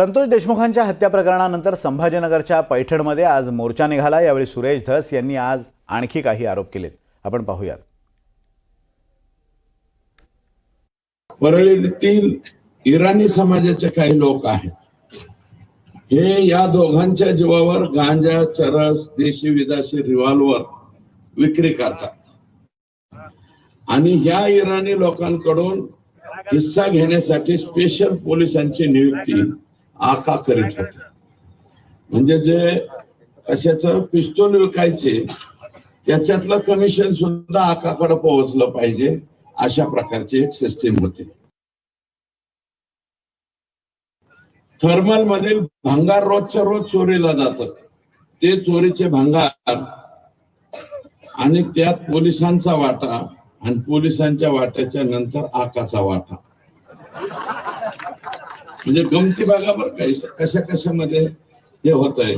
संतोष देशमुखांच्या हत्या प्रकरणानंतर संभाजीनगरच्या पैठणमध्ये आज मोर्चा निघाला. यावेळी सुरेश धस यांनी आज आणखी काही आरोप केलेत. आपण पाहूयात. परळीतील इराणी समाजाचे काही लोक आहेत. हे या दोघांच्या जीवावर गांजा चरस देशी विदेशी रिव्हॉल्वर विक्री करतात. आणि ह्या इराणी लोकांकडून हिस्सा घेण्यासाठी स्पेशल पोलिसांची नियुक्ती आका करीत होते. म्हणजे जे कशाचं पिस्तूल विकायचे त्याच्यातलं कमिशन सुद्धा आकाकडे पोहोचलं पाहिजे अशा प्रकारची एक सिस्टीम होती. थर्मल मधील भंगार रोजच्या रोज चोरीला जात. ते चोरीचे भंगार आणि त्यात पोलिसांचा वाटा आणि पोलिसांच्या वाट्याच्या नंतर आकाचा वाटा. म्हणजे गमती बघा बरं काही कशा कशामध्ये हे होत आहे?